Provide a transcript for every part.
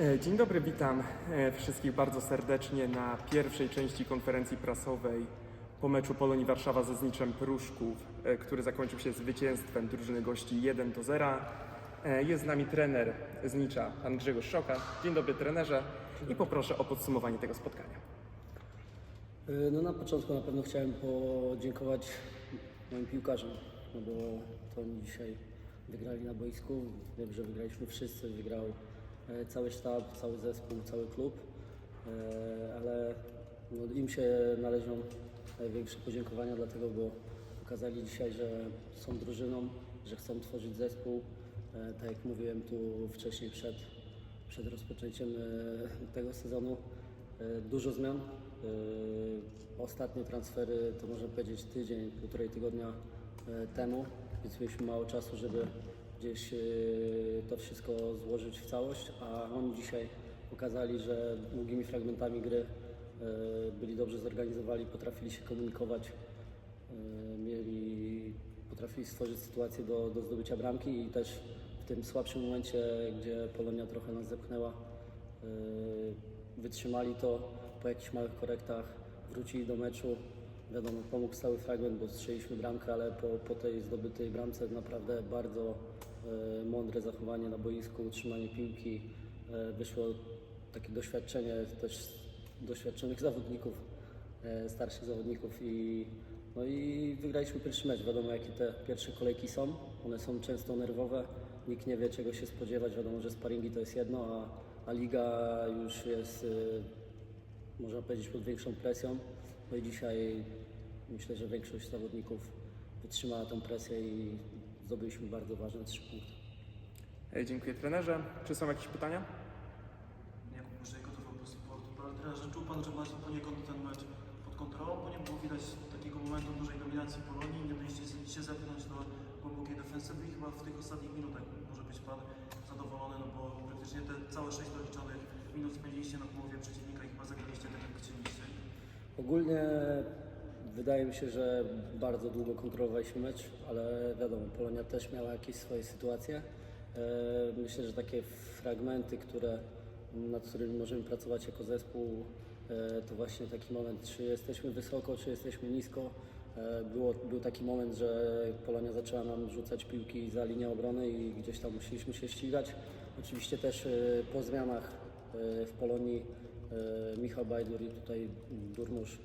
E, Dzień dobry, witam e, wszystkich bardzo serdecznie na pierwszej części konferencji prasowej po meczu Polonii Warszawa ze Zniczem Pruszków, e, który zakończył się zwycięstwem drużyny gości 1 do 0. E, Jest z nami trener Znicza, pan Grzegorz Szoka. Dzień dobry trenerze i poproszę o podsumowanie tego spotkania. No na początku na pewno chciałem podziękować moim piłkarzom, no bo to oni dzisiaj wygrali na boisku. Wiem, że wygraliśmy wszyscy, wygrał cały sztab, cały zespół, cały klub, E, ale no, im się należą największe podziękowania dlatego, bo pokazali dzisiaj, że są drużyną, że chcą tworzyć zespół. E, Tak jak mówiłem tu wcześniej przed, przed rozpoczęciem e, tego sezonu, e, dużo zmian. E, Ostatnie transfery to można powiedzieć tydzień, półtorej tygodnia e, temu, więc mieliśmy mało czasu, żeby gdzieś e, to wszystko złożyć w całość, a oni dzisiaj pokazali, że długimi fragmentami gry e, byli dobrze zorganizowani, potrafili się komunikować, e, mieli, potrafili stworzyć sytuację do, do zdobycia bramki i też w tym słabszym momencie, gdzie Polonia trochę nas zepchnęła, wytrzymali to po jakichś małych korektach, wrócili do meczu. Wiadomo, pomógł cały fragment, bo strzeliśmy bramkę, ale po, po tej zdobytej bramce naprawdę bardzo mądre zachowanie na boisku, utrzymanie piłki. E, wyszło takie doświadczenie też doświadczonych zawodników, e, starszych zawodników i, no i wygraliśmy pierwszy mecz. Wiadomo, jakie te pierwsze kolejki są. One są często nerwowe, nikt nie wie czego się spodziewać. Wiadomo, że sparingi to jest jedno, a, a liga już jest, można powiedzieć, pod większą presją. No i dzisiaj myślę, że większość zawodników wytrzymała tą presję i zdobyliśmy bardzo ważne trzy punkty. Dziękuję trenerze. Czy są jakieś pytania? Jakub Muszej gotował po. Ale teraz, że czuł Pan, że macie poniekąd ten mecz pod kontrolą, bo nie było widać takiego momentu dużej dominacji Polonii, nie daliście się zepchnąć do głębokiej defensywy i chyba w tych ostatnich minutach może być Pan zadowolony, no bo praktycznie te całe sześć doliczonych minut spędziliście na połowie przeciwnika i chyba zagraliście tak, jak chcieliście. Ogólnie wydaje mi się, że bardzo długo kontrolowaliśmy mecz, ale wiadomo, Polonia też miała jakieś swoje sytuacje. E, Myślę, że takie fragmenty, które, nad którymi możemy pracować jako zespół, e, to właśnie taki moment, czy jesteśmy wysoko, czy jesteśmy nisko. E, Było, był taki moment, że Polonia zaczęła nam rzucać piłki za linię obrony i gdzieś tam musieliśmy się ścigać. Oczywiście też po zmianach w Polonii Michał Bajdur i tutaj Durmusz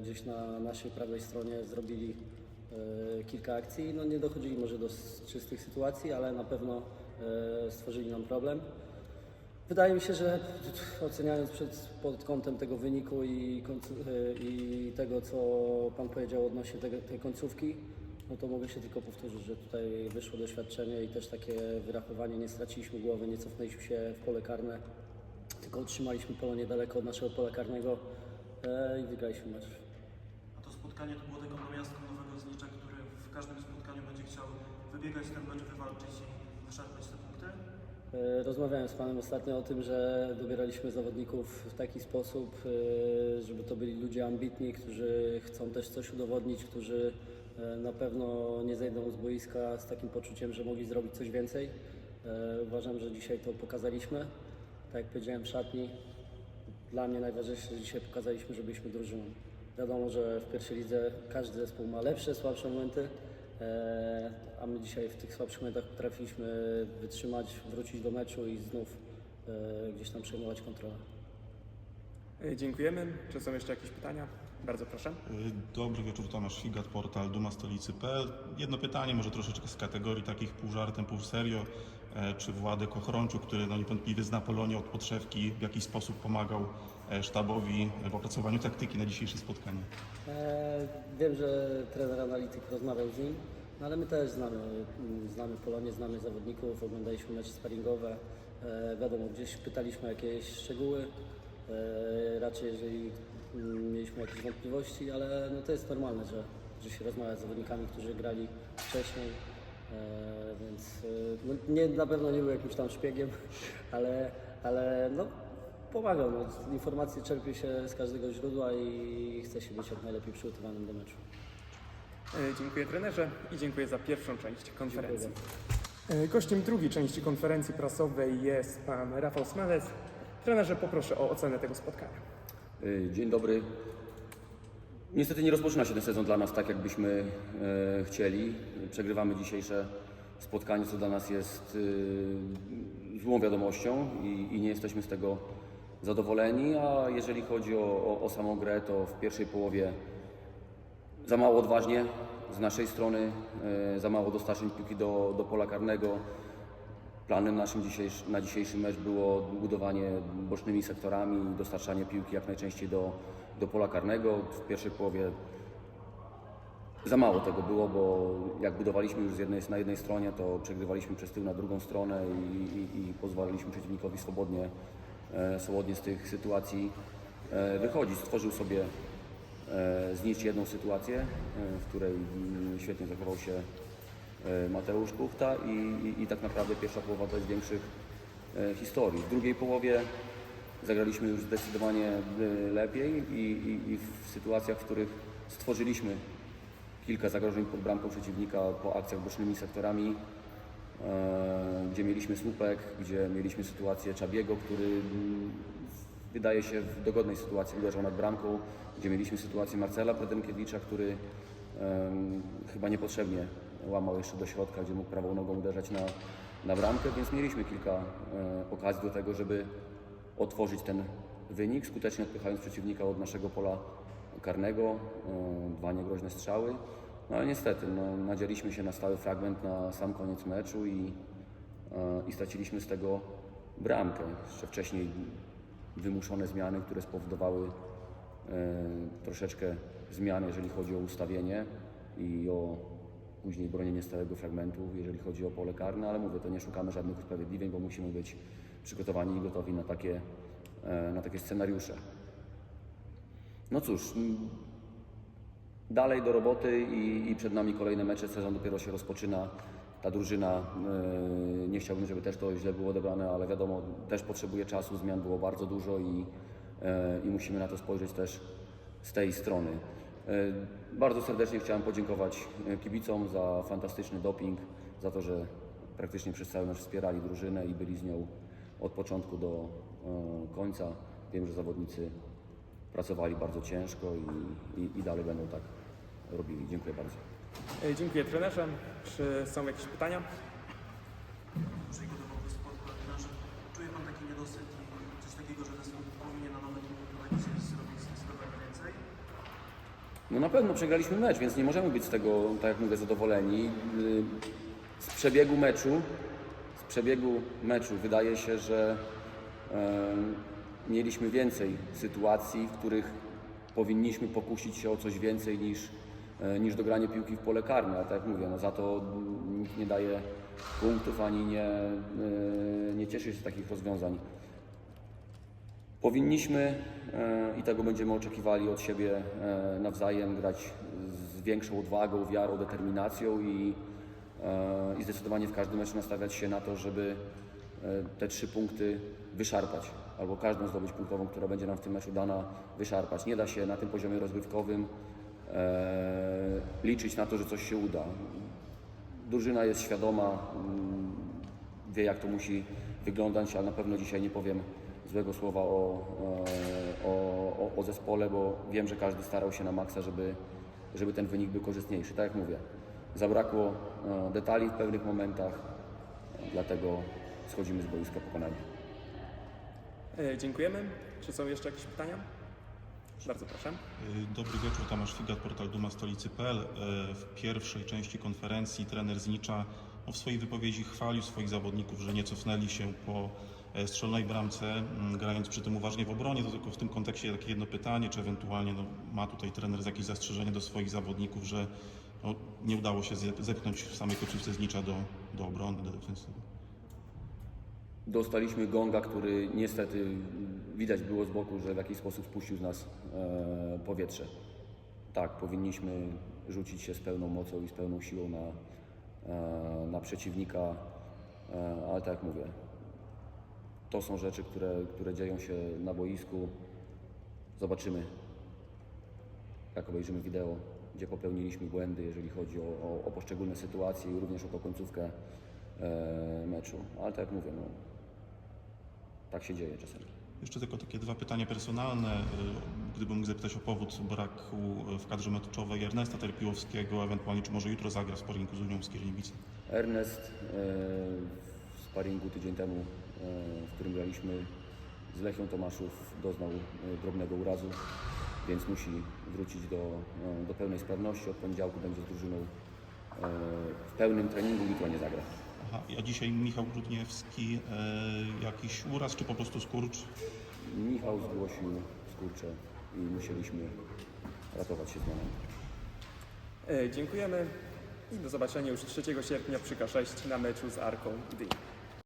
gdzieś na naszej prawej stronie zrobili e, kilka akcji. No nie dochodzili może do czystych sytuacji, ale na pewno e, stworzyli nam problem. Wydaje mi się, że oceniając przed, pod kątem tego wyniku i, e, i tego, co Pan powiedział odnośnie tego, tej końcówki, no to mogę się tylko powtórzyć, że tutaj wyszło doświadczenie i też takie wyrachowanie, nie straciliśmy głowy, nie cofnęliśmy się w pole karne, tylko utrzymaliśmy pole niedaleko od naszego pola karnego e, i wygraliśmy mecz. A to spotkanie to było taką namiastką nowego znicza, który w każdym spotkaniu będzie chciał wybiegać ten mecz, wywalczyć i wyszarpać te punkty. E, Rozmawiałem z Panem ostatnio o tym, że dobieraliśmy zawodników w taki sposób, e, żeby to byli ludzie ambitni, którzy chcą też coś udowodnić, którzy e, na pewno nie zejdą z boiska z takim poczuciem, że mogli zrobić coś więcej. Uważam, że dzisiaj to pokazaliśmy. Tak jak powiedziałem w szatni, dla mnie najważniejsze, że dzisiaj pokazaliśmy, że byliśmy drużyną. Wiadomo, że w pierwszej lidze każdy zespół ma lepsze, słabsze momenty, e, a my dzisiaj w tych słabszych momentach potrafiliśmy wytrzymać, wrócić do meczu i znów e, gdzieś tam przejmować kontrolę. E, Dziękujemy. Czy są jeszcze jakieś pytania? Bardzo proszę. Dobry wieczór, Tomasz Figat, portal dumastolicy.pl. Jedno pytanie, może troszeczkę z kategorii takich pół żartem, pół serio. E, Czy Władek Ochrączu, który no niewątpliwie zna Polonię od podszewki, w jakiś sposób pomagał e, sztabowi w opracowaniu taktyki na dzisiejsze spotkanie? E, Wiem, że trener analityk rozmawiał z nim, no ale my też znamy, mm, znamy Polonię, znamy zawodników, oglądaliśmy mecze sparingowe. E, Wiadomo, gdzieś pytaliśmy o jakieś szczegóły, e, raczej jeżeli mm, mieliśmy jakieś wątpliwości, ale no to jest normalne, że, że się rozmawia z zawodnikami, którzy grali wcześniej. E, więc e, no, nie, na pewno nie był jakimś tam szpiegiem, ale, ale no, pomagał. No. Informacje czerpie się z każdego źródła i chce się być jak najlepiej przygotowanym do meczu. E, Dziękuję trenerze i dziękuję za pierwszą część konferencji. Dziękuję. E, Gościem drugiej części konferencji prasowej jest pan Rafał Smalec. Trenerze, poproszę o ocenę tego spotkania. Y, Dzień dobry. Niestety nie rozpoczyna się ten sezon dla nas tak, jakbyśmy e, chcieli. Przegrywamy dzisiejsze spotkanie, co dla nas jest y, złą wiadomością i, nie jesteśmy z tego zadowoleni. A jeżeli chodzi o, o, o samą grę, to w pierwszej połowie za mało odważnie z naszej strony, e, za mało dostarczeń piłki do, do pola karnego. Planem naszym na dzisiejszy mecz było budowanie bocznymi sektorami, dostarczanie piłki jak najczęściej do, do pola karnego. W pierwszej połowie za mało tego było, bo jak budowaliśmy już z jednej, na jednej stronie, to przegrywaliśmy przez tył na drugą stronę i, i, i pozwalaliśmy przeciwnikowi swobodnie, e, swobodnie z tych sytuacji e, wychodzić. Stworzył sobie e, zniszczyć jedną sytuację, e, w której mm, świetnie zachował się Mateusz Kuchta i, i, i tak naprawdę pierwsza połowa bez większych e, historii. W drugiej połowie zagraliśmy już zdecydowanie e, lepiej i, i, i w sytuacjach, w których stworzyliśmy kilka zagrożeń pod bramką przeciwnika po akcjach bocznymi sektorami, e, gdzie mieliśmy słupek, gdzie mieliśmy sytuację Czabiego, który mm, wydaje się w dogodnej sytuacji uderzał nad bramką, gdzie mieliśmy sytuację Marcela Predenkiewicza, który chyba niepotrzebnie łamał jeszcze do środka, gdzie mógł prawą nogą uderzać na, na bramkę, więc mieliśmy kilka e, okazji do tego, żeby otworzyć ten wynik, skutecznie odpychając przeciwnika od naszego pola karnego, e, dwa niegroźne strzały. No ale niestety, no, nadzieliśmy się na stały fragment na sam koniec meczu i, e, i straciliśmy z tego bramkę. Jeszcze wcześniej wymuszone zmiany, które spowodowały e, troszeczkę zmian, jeżeli chodzi o ustawienie i o później bronienie stałego fragmentu, jeżeli chodzi o pole karne, ale mówię, to nie szukamy żadnych usprawiedliwień, bo musimy być przygotowani i gotowi na takie, e, na takie scenariusze. No cóż, dalej do roboty i, i przed nami kolejne mecze, sezon dopiero się rozpoczyna. Ta drużyna, e, nie chciałbym, żeby też to źle było odebrane, ale wiadomo, też potrzebuje czasu, zmian było bardzo dużo i, e, i musimy na to spojrzeć też z tej strony. E, Bardzo serdecznie chciałem podziękować e, kibicom za fantastyczny doping, za to, że praktycznie przez cały mecz wspierali drużynę i byli z nią od początku do e, końca. Wiem, że zawodnicy pracowali bardzo ciężko i, i, i dalej będą tak robili. Dziękuję bardzo. Dziękuję trenerze. Czy są jakieś pytania? Przygotował do sportu, ale trenerze, czuje Pan taki niedosyt i coś takiego, że zespół powinien na nowe telewizję zrobić? No na pewno przegraliśmy mecz, więc nie możemy być z tego, tak jak mówię, zadowoleni. Yy, Z przebiegu meczu, z przebiegu meczu wydaje się, że mieliśmy więcej sytuacji, w których powinniśmy pokusić się o coś więcej niż, yy, niż dogranie piłki w pole karne. A tak jak mówię, no za to nikt nie daje punktów ani nie, yy, nie cieszy się z takich rozwiązań. Powinniśmy e, i tego będziemy oczekiwali od siebie e, nawzajem grać z większą odwagą, wiarą, determinacją i, e, i zdecydowanie w każdym meczu nastawiać się na to, żeby te trzy punkty wyszarpać albo każdą zdobyć punktową, która będzie nam w tym meczu dana, wyszarpać. Nie da się na tym poziomie rozgrywkowym liczyć na to, że coś się uda. Drużyna jest świadoma, mm, wie jak to musi wyglądać, ale na pewno dzisiaj nie powiem złego słowa o, e, o, o, o zespole, bo wiem, że każdy starał się na maksa, żeby, żeby ten wynik był korzystniejszy. Tak jak mówię, zabrakło e, detali w pewnych momentach, dlatego schodzimy z boiska pokonani. E, Dziękujemy. Czy są jeszcze jakieś pytania? Bardzo proszę. Dobry wieczór, Tomasz Figat, portal Duma Stolicy.pl. Y, W pierwszej części konferencji trener Znicza no, w swojej wypowiedzi chwalił swoich zawodników, że nie cofnęli się po strzelnej bramce, grając przy tym uważnie w obronie. To tylko w tym kontekście takie jedno pytanie, czy ewentualnie no, ma tutaj trener jakieś zastrzeżenie do swoich zawodników, że no, nie udało się ze- zepchnąć samej końcówce Znicza do, do obrony, do defensywy. Dostaliśmy gonga, który niestety widać było z boku, że w jakiś sposób spuścił z nas e, powietrze. Tak, powinniśmy rzucić się z pełną mocą i z pełną siłą na, e, na przeciwnika, e, ale tak jak mówię, to są rzeczy, które, które dzieją się na boisku. Zobaczymy, jak obejrzymy wideo, gdzie popełniliśmy błędy, jeżeli chodzi o, o, o poszczególne sytuacje i również o tą końcówkę e, meczu. Ale tak jak mówię, no, tak się dzieje czasami. Jeszcze tylko takie dwa pytania personalne. Y, Gdybym mógł zapytać o powód braku w kadrze meczowej Ernesta Terpiłowskiego, ewentualnie czy może jutro zagra w sparingu z Unią Skierniewice. Ernest e, w sparingu tydzień temu, e, w którym graliśmy z Lechią Tomaszów, doznał e, drobnego urazu, więc musi wrócić do, e, do pełnej sprawności. Od poniedziałku będzie z drużyną e, w pełnym treningu, jutro nie zagra. Aha, a dzisiaj Michał Grudniewski, e, jakiś uraz czy po prostu skurcz? Michał zgłosił skurcze i musieliśmy ratować się z momentem. E, Dziękujemy i do zobaczenia już 3 sierpnia przy K6 na meczu z Arką Gdynia.